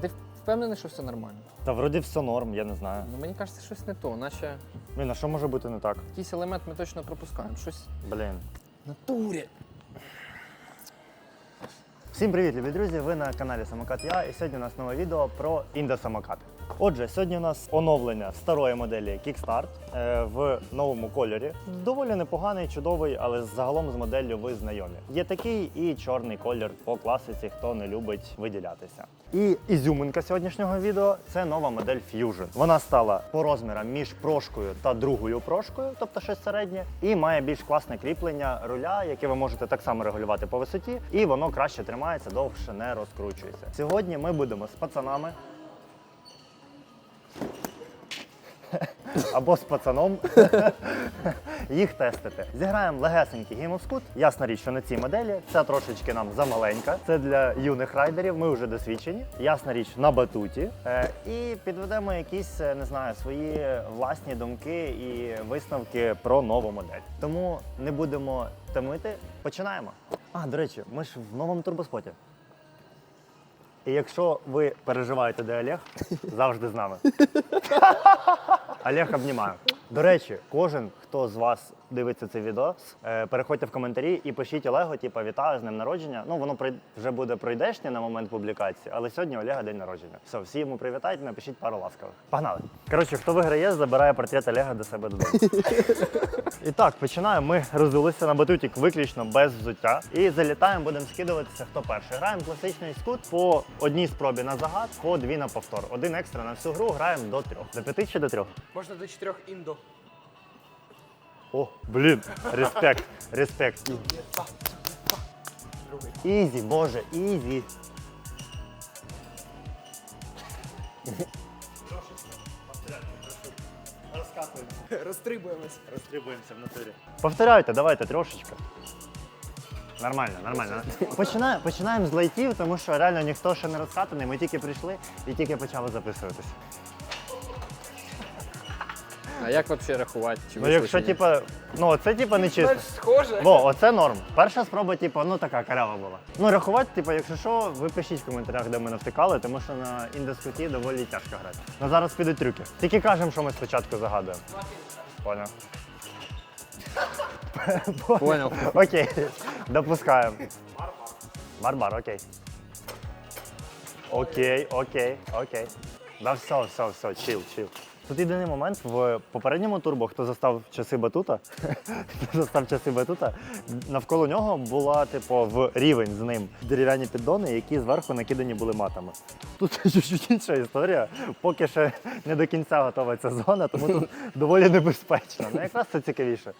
А ти впевнений, що все нормально? Та вроді все норм, я не знаю. Ну мені кажеться, щось не то, наче Блін, а що може бути не так? якийсь елемент ми точно пропускаємо. Щось Блін. в натурі. Всім привіт, любі друзі! Ви на каналі Самокат Я і сьогодні у нас нове відео про індосамокати. Отже, сьогодні у нас оновлення старої моделі Kickstart е, в новому кольорі. Доволі непоганий, чудовий, але загалом з моделлю ви знайомі. Є такий і чорний колір по класиці, хто не любить виділятися. І ізюминка сьогоднішнього відео це нова модель Fusion. Вона стала по розмірам між прошкою та другою прошкою, тобто щось середнє, і має більш класне кріплення руля, яке ви можете так само регулювати по висоті, і воно краще тримається, довше не розкручується. Сьогодні ми будемо з пацанами. Або з пацаном їх тестити. Зіграємо легесенький Game of Scoot. Ясна річ, що на цій моделі ця трошечки нам замаленька. Це для юних райдерів. Ми вже досвідчені. Ясна річ на батуті. Е, і підведемо якісь, е, не знаю, свої власні думки і висновки про нову модель. Тому не будемо томити. Починаємо. А, до речі, ми ж в новому турбоспоті. І якщо ви переживаєте, де Олег, завжди з нами. Олег обнімаю. До речі, кожен, хто з вас дивиться це відео, е, переходьте в коментарі і пишіть Олегу, типу, вітаю з днем народження. Ну, воно вже буде пройдешнє на момент публікації, але сьогодні Олега день народження. Все, всі йому привітайте, напишіть пару ласкавих. Погнали. Коротше, хто виграє, забирає портрет Олега до себе додому. І так, починаємо. Ми розділилися на батутік виключно без взуття. І залітаємо, будемо скидуватися, хто перший. Граємо класичний скут по одній спробі на загад, по дві на повтор. Один екстра на всю гру граємо до трьох. До п'яти чи до трьох? Можна до чотирьох індо. О, блін, респект, респект. Ізі, боже, ізі. Розкатуємося. Розстрибуємось. Розстрибуємося в натурі. Повторяйте, давайте трошечки. Нормально, нормально. Починаємо, починаємо з лайтів, тому що реально ніхто ще не розкатаний. Ми тільки прийшли і тільки почали записуватися. А як взагалі рахувати? Чи Ну якщо типа, ну це типа не чисто. схоже. Во, оце норм. Перша спроба, типу, ну така карява була. Ну рахувати, типу, якщо що, ви пишіть в коментарях, де ми навтикали, тому що на індискуті доволі тяжко грати. Ну зараз підуть трюки. Тільки кажемо, що ми спочатку загадуємо. Поняв. Понял. Окей, допускаємо. Барбар, окей. Окей, окей, окей. Да все, все, все, чил, чил. Тут єдиний момент в попередньому турбо, хто застав часи батута, хто застав часи батута, навколо нього була, типу, в рівень з ним дерев'яні піддони, які зверху накидані були матами. Тут чуть-чуть інша історія. Поки ще не до кінця готова ця зона, тому тут доволі небезпечно. Ну якраз це цікавіше.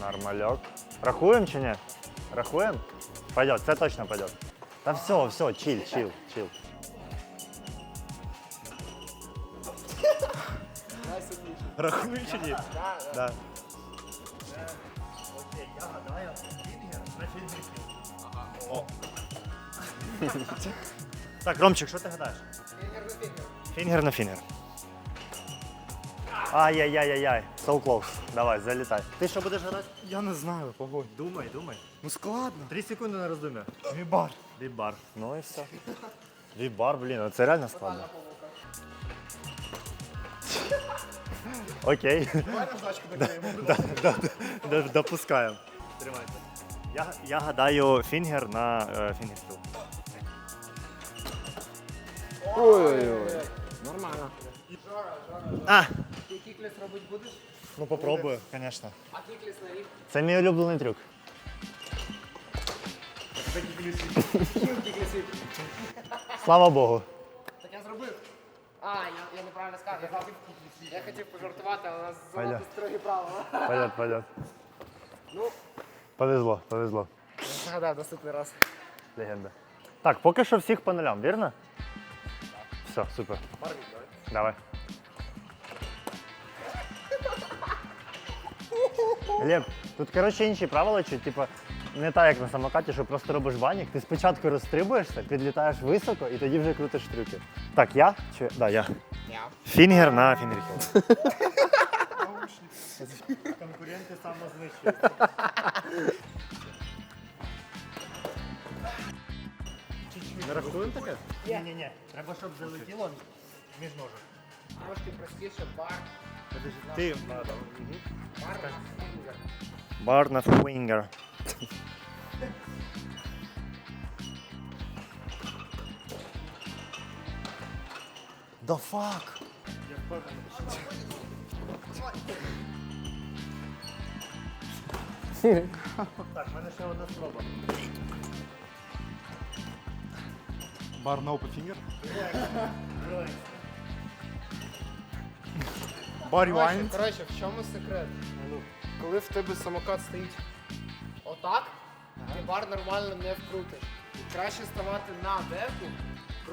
Нормальок. Рахуємо чи ні? Рахуємо? Пойдет, це точно пойдет. Та все, все, чил, чил, чил. Рахуємо чи ні? Да. Окей, я гадаю, фінгер на фінгер. О. Так, Ромчик, що ти гадаєш? Фінгер на фінгер. Фінгер на фінгер. Ай-яй-яй-яй-яй. So close. Давай, залітай. Ти що будеш гадати? Я не знаю, погодь. Думай, думай. Ну складно. Три секунди на роздум'я. Вібар. Вібар. Ну і все. Вібар, блін, ну це реально складно. Окей. Да, да, да, Допускаємо. Тримайте. Я, я гадаю фінгер на е, фінгер стіл. Ой-ой-ой. Нормально. А! Ти кікліс робити будеш? Ну попробую, звісно. А кікліс на рік? Це мій улюблений трюк. Слава Богу. Так я зробив. А, я, я неправильно сказав. Я хотів, я хотів пожартувати, але у нас Понятно. занадто строгі правила. Пойдет, пойдет. Ну, Повезло, повезло. згадаю наступний раз. Легенда. Так, поки що всіх по нулям, вірно? Все, супер. Давай. Глеб, тут коротше інші правила, що типу, не так, як на самокаті, що просто робиш банік. Ти спочатку розстрибуєшся, підлітаєш високо і тоді вже крутиш трюки. Так, я чи. Да, я. Я. Фінгер на фінгерхіл. Конкуренти самознищуються. Чуть-чуть. Не рахуємо таке? Ні, ні, ні. Треба, щоб залетіло між ножок. Трошки простіше бар. Ти Бар на фінгер. Бар на фінгер. The fuck? Так, в мене ще одна спроба. Бар на open finger. Бар Коротше, rewind. коротше, в чому секрет? Коли в тебе самокат стоїть отак, ти бар нормально не вкрутиш. Краще ставати на деку,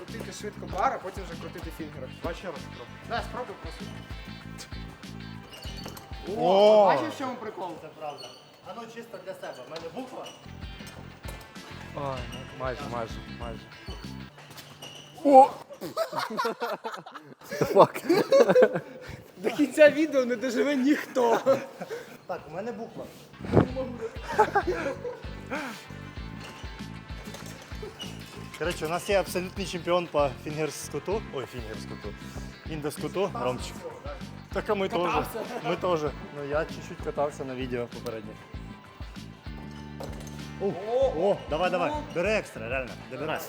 крутити швидко бар, а потім вже крутити фінгером. Два ще раз спробуй. Да, спробуй просто. О! О, бачиш, в чому прикол? Це правда. А ну чисто для себе. В мене буква. Ой, ну, майже, майже, майже. До кінця відео не доживе ніхто. Так, у мене буква. Коротше, у нас є абсолютний чемпіон по фінгерскуту. Ой, фінгерскуту. Індоскуту, Ромчик. Так а ми теж. Ми теж. Ну я чуть-чуть катався на відео попереднє. О, о, давай, давай. Бери екстра, реально. Добирай.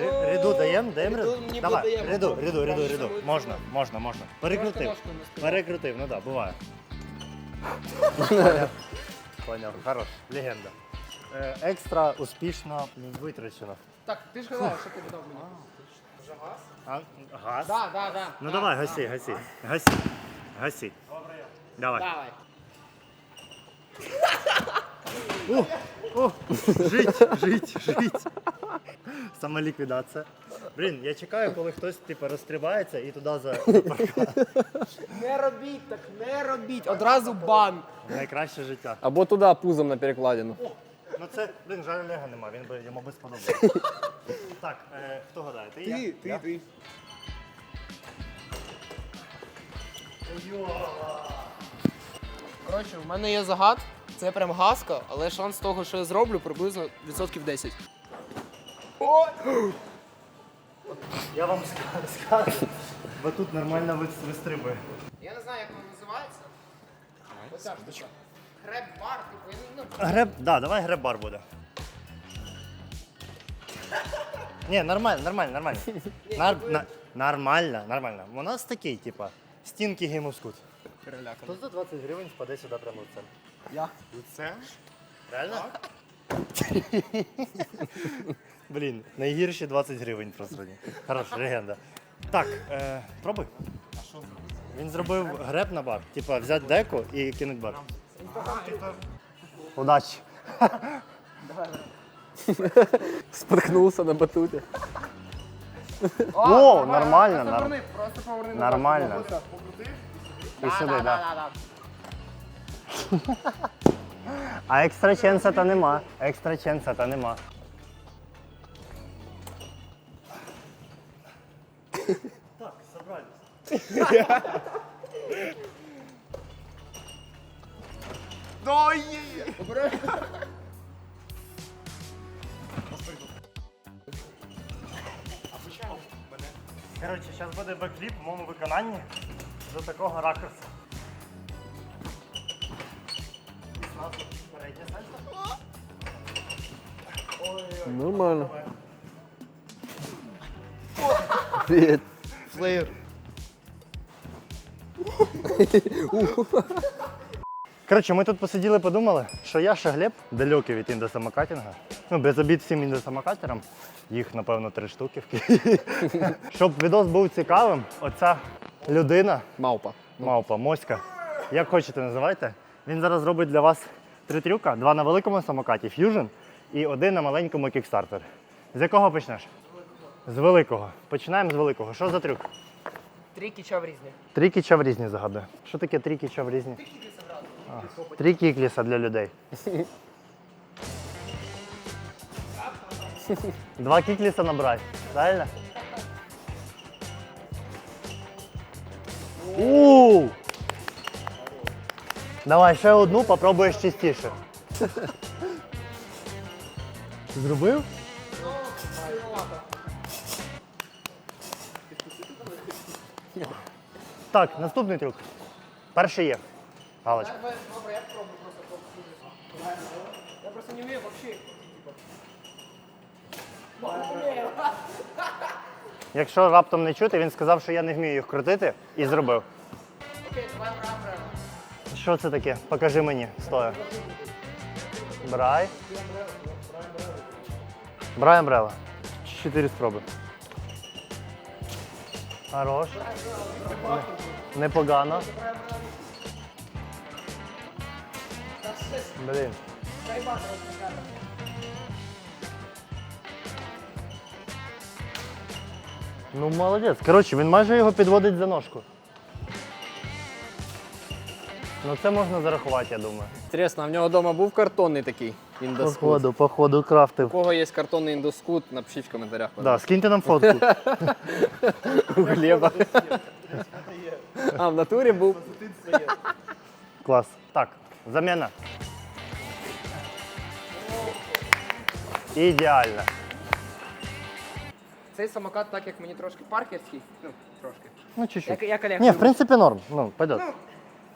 Ри- Ряду даємо, даємо ніби Давай, ряду, ряду, Може, ряду. саме Можна, можна, можна. Перекрутив. ножкою не співав. Перекрутив, ну так, да, буває. Поняв, хорош, легенда. Е, Екстра успішно витрачено. Так, ти ж казав, що ти дав мені. Вже газ? А, газ? Да, да, да. Ну Да, давай, да. гаси, гаси. Гаси. Гаси. Давай. Давай. О, жить, жить, жить. Самоліквідація. Блін, я чекаю, коли хтось типу розстрибається і туди за Не робіть так, не робіть. Одразу бан. найкраще життя. Або туди пузом на перекладину. Ну це, блін, жаль Олега нема, він би йому би сподобався. Так, е, хто гадає? Ти, я? Я? ти. Коротше, у мене є загад. Це прям газка, але шанс того, що я зроблю, приблизно відсотків 10. О! Я вам ска- скажу, бо тут нормально вис- вистрибує. Я не знаю, як воно називається. Оця штука. Греб-бар, типу, я не ну, Греб, да, давай греб-бар буде. Ні, нормально, нормально, нормально. Нар, на, нормально, нормально. У нас такий, типа, стінки Game of Scoot. Хто за 20 гривень впаде сюди прямо в центр? Я. Це? Реально? Блін, найгірші 20 гривень просто. Хорош, легенда. Так, е, пробуй. А що зробити? Він зробив греб на бар. Типа взяти деку і кинуть бар. Удачі. Споткнувся на батуті. О, нормально, поверни, просто поверни. Нормально. І сюди, да. А екстра ченса та нема. Екстра ченса та нема. Так, собрались. Коротше, зараз буде бекліп в моєму виконанні до такого ракурсу. Нормально. Привіт. Флеєр. Коротше, ми тут посиділи, подумали, що я ще Глеб, далекий від індосамокатінга. Ну, без обід всім індосамокатерам. Їх, напевно, три штуки в Києві. Щоб відос був цікавим, оця людина, Мавпа. мавпа, моська, як хочете називайте. Він зараз зробить для вас три трюка: два на великому самокаті Fusion і один на маленькому кікстартер. З якого почнеш? З великого. Починаємо з великого. Що за трюк? Три кіча в різні. Три кіча в різні загадує. Що таке три кіча в різні? А, Три кікліса для людей. Два кікліса набрати. Правильно? у Давай ще одну, попробуєш чистіше. Зробив? Так, наступний трюк. Перший є. Галочка. Добре, я пробую просто попробую. Я просто не вмію вообще. Якщо раптом не чути, він сказав, що я не вмію їх крутити і зробив. Окей, давай брав. Що це таке? Покажи мені, стоя. Брай. Брай Амбрелла. Чотири спроби. Хорош. Непогано. Блін. Ну молодець. Коротше, він майже його підводить за ножку. Ну це можна зарахувати, я думаю. Інтересно, а в нього вдома був картонний такий індоскут? Походу, походу, крафтив. У кого є картонний індоскут, напишіть в коментарях. Да, скиньте нам фотку. У Глеба. А, в натурі був. Клас. Так, заміна. Ідеально. Цей самокат, так як мені трошки паркерський, ну, трошки. Ну, чуть-чуть. Я, я колекцію. Ні, в принципі, норм. Ну, пойдет.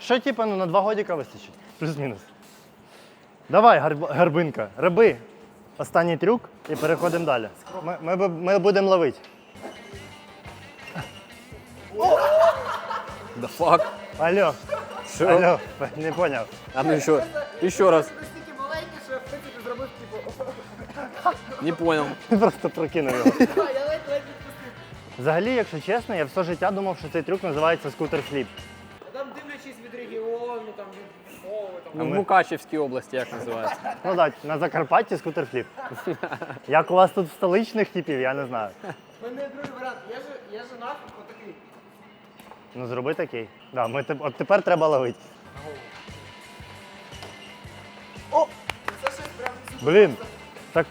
Ще, типа, ну, на два годика вистачить. Плюс-мінус. Давай, гарб- гарбинка, роби останній трюк і переходимо далі. Ми, ми, бу- ми будемо ловити. Да фак. Алло. Що? Алло, не поняв. А ну ще, ще раз. Настільки маленький, що я в принципі зробив, типу, Не понял. Просто прокинув його. я ледь ледь відпустив. Взагалі, якщо чесно, я все життя думав, що цей трюк називається скутер фліп. Ну, в Мукачевській області як називається. Ну так, на Закарпатті скутер фліп. Як у вас тут столичних типів, я не знаю. У мене другий варіант. Я ж я женат, отакий. Ну зроби такий. Да, ми теп- от тепер треба ловити. О! Це щось прям Блін. Так,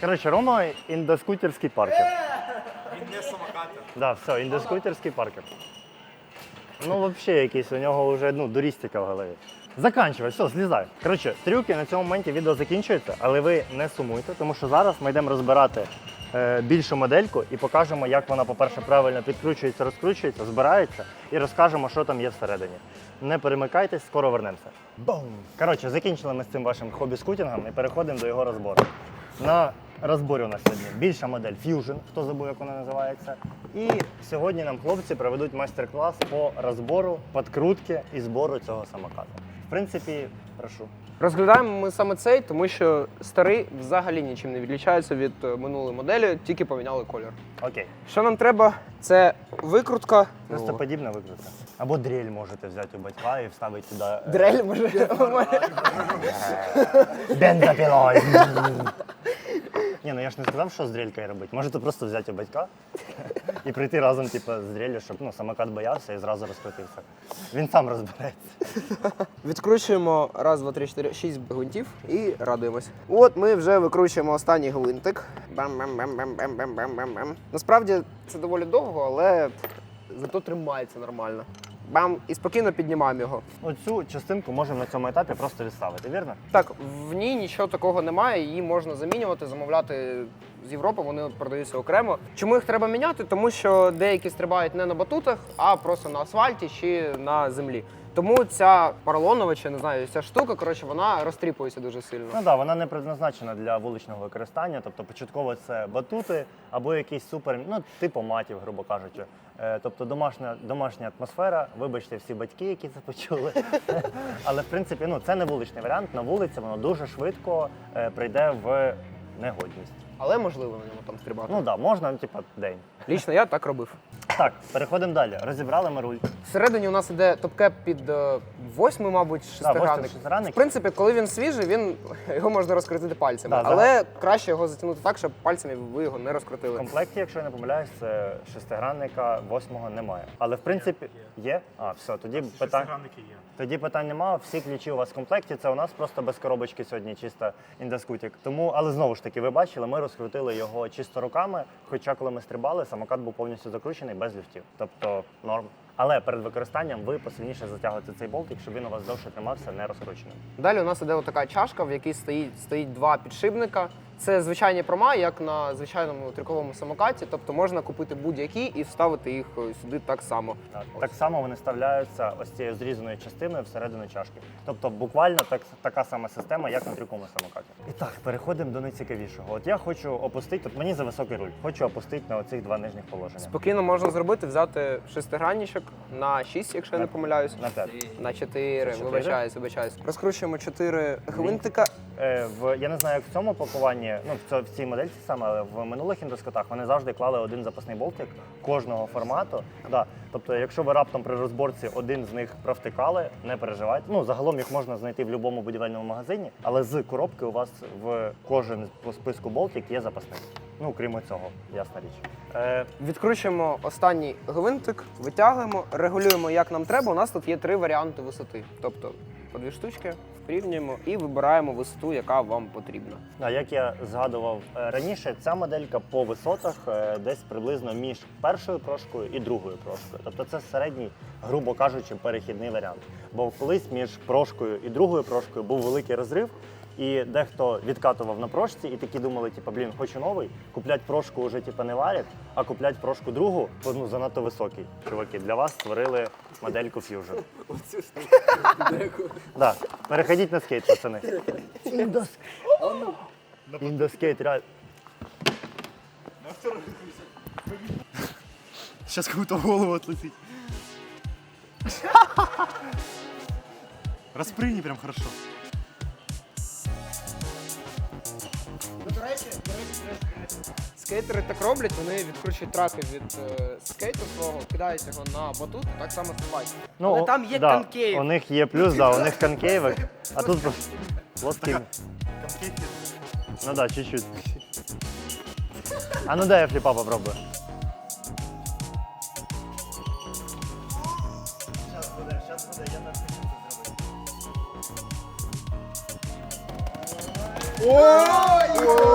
коротше, Рома індоскутерський паркер. Він не самокатер. Да, все, індоскутерський паркер. Ну, взагалі, якийсь у нього вже ну, дурістика в голові. Заканчивай, все, злізай. Коротше, трюки на цьому моменті відео закінчується, але ви не сумуйте, тому що зараз ми йдемо розбирати е, більшу модельку і покажемо, як вона, по-перше, правильно підкручується, розкручується, збирається і розкажемо, що там є всередині. Не перемикайтесь, скоро вернемося. Бум! Коротше, закінчили ми з цим вашим хобі-скутінгом і переходимо до його розбору. На розборі у нас сьогодні більша модель Fusion, хто забув, як вона називається. І сьогодні нам хлопці проведуть майстер-клас по розбору, підкрутки і збору цього самоката. В принципі, прошу. Розглядаємо ми саме цей, тому що старий взагалі нічим не відлічається від е, минулої моделі, тільки поміняли колір. Окей. Що нам треба? Це викрутка. Просто О, подібна викрутка. Або дрель можете взяти у батька і вставити туди. е, Дрель може. Бензопилою. Ні, ну я ж не сказав, що з дрелькою робити. Можете просто взяти у батька і прийти разом, типу, з дрелью, щоб ну, самокат боявся і зразу розкрутився. Він сам розбереться. Відкручуємо раз, два, три, чотири, шість гвинтів і радуємось. От ми вже викручуємо останній гвинтик. Бам-бам-бам-бам-бам-бам-бам. Насправді це доволі довго, але зато тримається нормально. Бам! І спокійно піднімаємо його. Оцю частинку можемо на цьому етапі просто відставити, вірно? Так, в ній нічого такого немає, її можна замінювати, замовляти з Європи, вони продаються окремо. Чому їх треба міняти? Тому що деякі стрибають не на батутах, а просто на асфальті чи на землі. Тому ця поролонова, чи не знаю, ця штука, коротше, вона розтріпується дуже сильно. Ну так, да, вона не предназначена для вуличного використання. Тобто початково це батути або якийсь супер, ну, типу матів, грубо кажучи. Е, Тобто домашня, домашня атмосфера, вибачте всі батьки, які це почули. Але в принципі, ну це не вуличний варіант. На вулиці воно дуже швидко е, прийде в негодність. Але можливо на ньому там стрибати. Ну так, да, можна, ну, типа, день. Лічно я так робив. Так, переходимо далі. Розібрали ми руль. Всередині у нас іде топкеп під е, восьмий, мабуть, шестигранник. шестигранник. В принципі, коли він свіжий, він його можна розкрутити пальцями. Да, але краще його затягнути так, щоб пальцями ви його не В розкрутили. комплекті, якщо я не помиляюсь, це шестигранника восьмого немає. Але в принципі є. А, все, тоді питання. Шестигранники є. Тоді питань немає. Всі ключі у вас в комплекті. Це у нас просто без коробочки сьогодні чисто індоскутік. Тому, але знову ж таки, ви бачили, ми розкрутили його чисто руками. Хоча коли ми стрибали, самокат був повністю закручений без люфтів. Тобто норм. Але перед використанням ви посильніше затягуєте цей болтик, щоб він у вас довше тримався, не розкрученим. Далі у нас іде така чашка, в якій стоїть, стоїть два підшипника. Це звичайні прома, як на звичайному трюковому самокаті. Тобто можна купити будь-які і вставити їх е, сюди так само. Так, так само вони вставляються ось цією зрізаною частиною всередину чашки. Тобто буквально так, така сама система, як на трюковому самокаті. І так, переходимо до найцікавішого. От я хочу опустити, от мені за високий руль, хочу опустити на оцих два нижніх положення. Спокійно можна зробити, взяти шестигранничок на 6, якщо я не помиляюсь. На 5. На 4, чотири? вибачаюсь, вибачаюсь. Розкручуємо 4 гвинтика. Е, в я не знаю, як в цьому пакуванні, ну в, цьо- в цій модельці саме, але в минулих індоскотах вони завжди клали один запасний болтик кожного формату. Да. Тобто, якщо ви раптом при розборці один з них провтикали, не переживайте. Ну загалом їх можна знайти в будь-якому будівельному магазині, але з коробки у вас в кожен по списку болтик є запасний. Ну крім цього, ясна річ. Е, Відкручуємо останній гвинтик, витягуємо, регулюємо як нам треба. У нас тут є три варіанти висоти. Тобто по дві штучки порівнюємо і вибираємо висоту, яка вам потрібна. А як я згадував е, раніше, ця моделька по висотах е, десь приблизно між першою прошкою і другою прошкою. Тобто це середній, грубо кажучи, перехідний варіант. Бо колись між прошкою і другою прошкою був великий розрив. І дехто відкатував на прошці, і такі думали, типу, блін, хочу новий, куплять прошку вже типу, не варять, а куплять прошку другу, бо, ну занадто високий. Чуваки, для вас створили модельку Fusion. Да. Переходіть на скейт, пацани. Індоскейт, реально. Сейчас кому-то в голову отлетит. Распрыгни прям хорошо. Скейтери так роблять, вони відкручують траки від е, скейту свого, кидають його на батут, так само сливають. Але о- там є да, конкейв. У них є плюс, да, у них конкейвик, а тут просто плоский. Ну да, чуть-чуть. А ну дай я фліпа попробую. Сейчас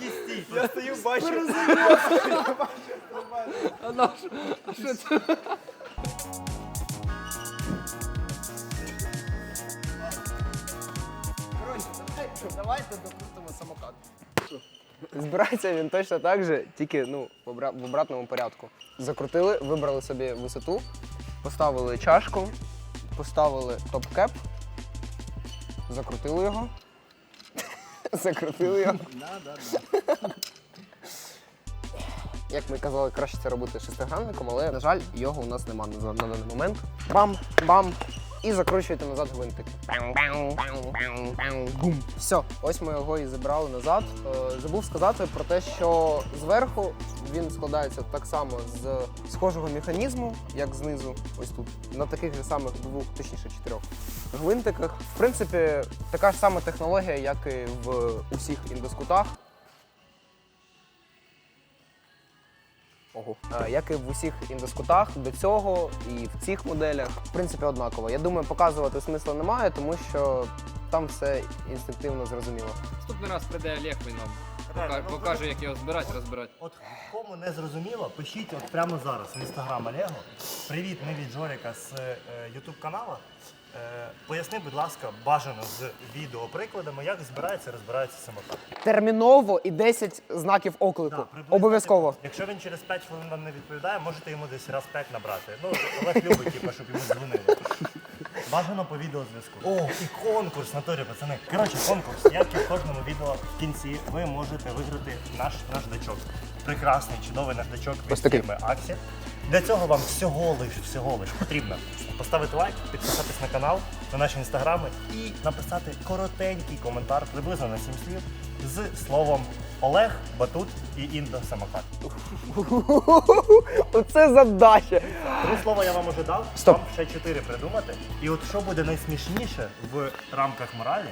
І стій. Я стою, бачу. Коротше, давайте, давайте докрутимо самокат. Збирається він точно так же, тільки ну, в обратному порядку. Закрутили, вибрали собі висоту, поставили чашку, поставили топ-кеп, закрутили його. Закрутили його. Як ми казали, краще це робити шестигранником, але, на жаль, його у нас нема на, на даний момент. Бам, бам. І закручуєте назад гвинтик. Бум. Все, ось ми його і забрали назад. Е, Забув сказати про те, що зверху він складається так само з схожого механізму, як знизу, ось тут, на таких же самих двох, точніше чотирьох гвинтиках. В принципі, така ж сама технологія, як і в усіх індоскутах. Ого. Е, Як і в усіх індоскутах до цього і в цих моделях, в принципі, однаково. Я думаю, показувати смисла немає, тому що там все інстинктивно зрозуміло. Наступний раз прийде Олег, він вам Реально, ну, покаже, як його збирати, розбирати. От кому не зрозуміло, пишіть от прямо зараз в інстаграм Олегу. Привіт, ми від Жоріка з Ютуб каналу. Е, поясни, будь ласка, бажано з відеоприкладами, як збирається, розбирається самокат. Терміново і 10 знаків оклику. Да, приблизно, Обов'язково. Якщо він через 5 хвилин вам не відповідає, можете йому десь раз 5 набрати. Ну, Олег любить, типу, щоб йому дзвонили. Бажано по відеозв'язку. О, і конкурс, натурі, пацани. Коротше, конкурс. Як і в кожному відео в кінці ви можете виграти наш наждачок. Прекрасний, чудовий наждачок від Ось такий. фірми Аксі. Для цього вам всього лиш, всього лиш потрібно поставити лайк, підписатись на канал, на наші інстаграми і написати коротенький коментар, приблизно на 7 слів, з словом Олег, Батут і Індо Самокат. Оце задача. Три слова я вам уже дав, Стоп. вам ще чотири придумати. І от що буде найсмішніше в рамках моралі,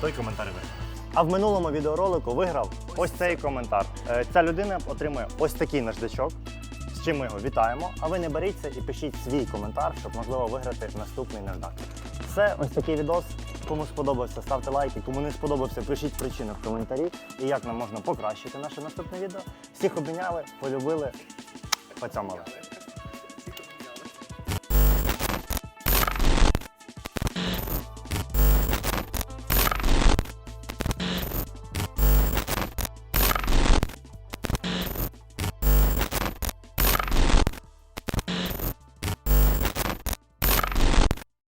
той коментар виграє. А в минулому відеоролику виграв ось цей коментар. Е, Ця людина отримує ось такий наждачок. З чим ми його вітаємо. А ви не беріться і пишіть свій коментар, щоб можливо виграти наступний наждак. Все, ось такий відос. Кому сподобався, ставте лайки. Кому не сподобався, пишіть причину в коментарі і як нам можна покращити наше наступне відео. Всіх обміняли, полюбили, поцьомали.